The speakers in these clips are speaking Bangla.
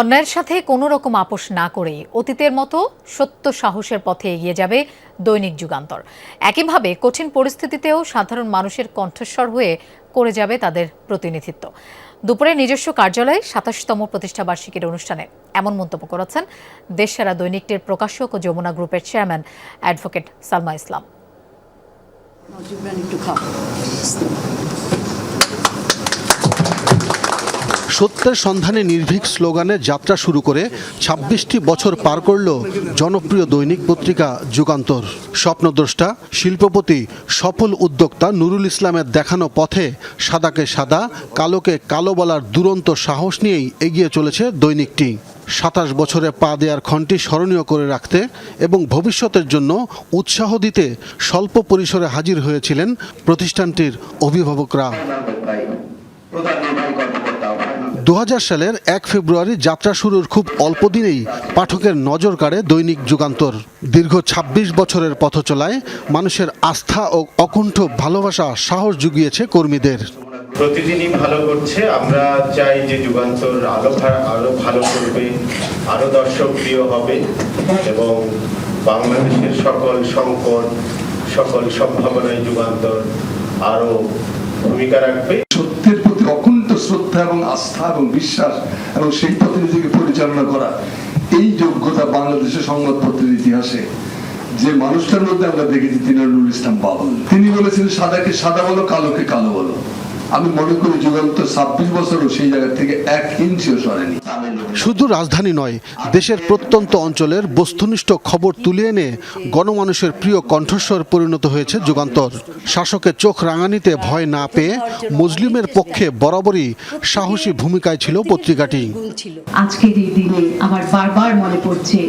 অন্যায়ের সাথে কোনো রকম আপোষ না করেই অতীতের মতো সত্য সাহসের পথে এগিয়ে যাবে দৈনিক যুগান্তর। একইভাবে কঠিন পরিস্থিতিতেও সাধারণ মানুষের কণ্ঠস্বর হয়ে করে যাবে তাদের প্রতিনিধিত্ব। দুপুরে নিজস্ব কার্যালয়ে সাতাশতম প্রতিষ্ঠাবার্ষিকীর অনুষ্ঠানে এমন মন্তব্য করেছেন দেশসেরা দৈনিকটির প্রকাশক ও যমুনা গ্রুপের চেয়ারম্যান অ্যাডভোকেট সালমা ইসলাম। একটু সত্যের সন্ধানে নির্ভীক স্লোগানে যাত্রা শুরু করে ছাব্বিশটি বছর পার করল জনপ্রিয় দৈনিক পত্রিকা যুগান্তর। স্বপ্নদ্রষ্টা, শিল্পপতি, সফল উদ্যোক্তা নুরুল ইসলামের দেখানো পথে সাদাকে সাদা, কালোকে কালো বলার দুরন্ত সাহস নিয়েই এগিয়ে চলেছে দৈনিকটি। সাতাশ বছরে পা দেওয়ার ক্ষণটি স্মরণীয় করে রাখতে এবং ভবিষ্যতের জন্য উৎসাহ দিতে স্বল্প পরিসরে হাজির হয়েছিলেন প্রতিষ্ঠানটির অভিভাবকরা। দু হাজার সালের এক ফেব্রুয়ারি যাত্রা শুরুর খুব অল্প দিনেই পাঠকের নজর কাড়ে দৈনিক যুগান্তর। দীর্ঘ ২৬ বছরের পথ চলায় মানুষের আস্থা ও অকুণ্ঠ ভালোবাসা সাহস জুগিয়েছে কর্মীদের। প্রতিদিনই ভালো করছে। আমরা চাই যে যুগান্তর আরও আরও ভালো করবে আরও দর্শক প্রিয় হবে এবং বাংলাদেশের সকল সংকট সকল সম্ভাবনায় যুগান্তর আরও ভূমিকা রাখবে। সত্যের শ্রদ্ধা এবং আস্থা এবং বিশ্বাস এবং সেই পথে নিজেকে পরিচালনা করা। এই যোগ্যতা বাংলাদেশের সংবাদপত্রের ইতিহাসে। যে মানুষটার মধ্যে আমরা দেখেছি তিনি নুরুল ইসলাম বাবুল। তিনি বলেছিলেন সাদাকে সাদা বলো, কালোকে কালো বলো। আমি মনে করি যুগান্ত ছাব্বিশ বছরও সেই জায়গা থেকে এক ইঞ্চিও সরেনি। শুধু রাজধানী নয় দেশের প্রত্যন্ত অঞ্চলের বস্তুনিষ্ঠ খবর তুলে এনে গণমানুষের প্রিয় কণ্ঠস্বর পরিণত হয়েছে যুগান্তর। শাসকের চোখ রাঙানিতে ভয় না পেয়ে মুসলিমের পক্ষে বরাবরই সাহসী ভূমিকায় ছিল পত্রিকাটি। আজকের এই দিনে আমার বারবার মনে পড়ছে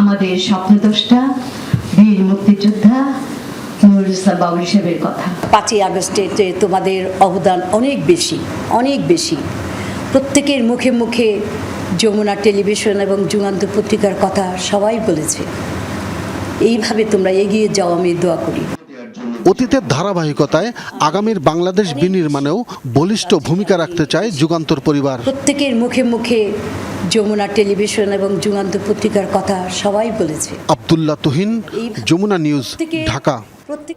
আমাদের স্বপ্নদ্রষ্টা বীর মুক্তিযোদ্ধা নুরুল ইসলাম বাবুল সাহেবের কথা। পাঁচই আগস্টে তোমাদের অবদান অনেক বেশি অনেক বেশি। প্রত্যেকের মুখে মুখে যমুনা টেলিভিশন এবং যুগান্ত পত্রিকার কথা সবাই বলেছে। এইভাবে তোমরা এগিয়ে যাও আমি দোয়া করি। অতীতের ধারাবাহিকতায় আগামীর বাংলাদেশ বিনির্মাণেও বলিষ্ঠ ভূমিকা রাখতে চায় যুগান্তর পরিবার। প্রত্যেকের মুখে মুখে যমুনা টেলিভিশন এবং যুগান্ত পত্রিকার কথা সবাই বলেছে। আবদুল্লাহ তুহিন যমুনা নিউজ ঢাকা। প্রত্যেক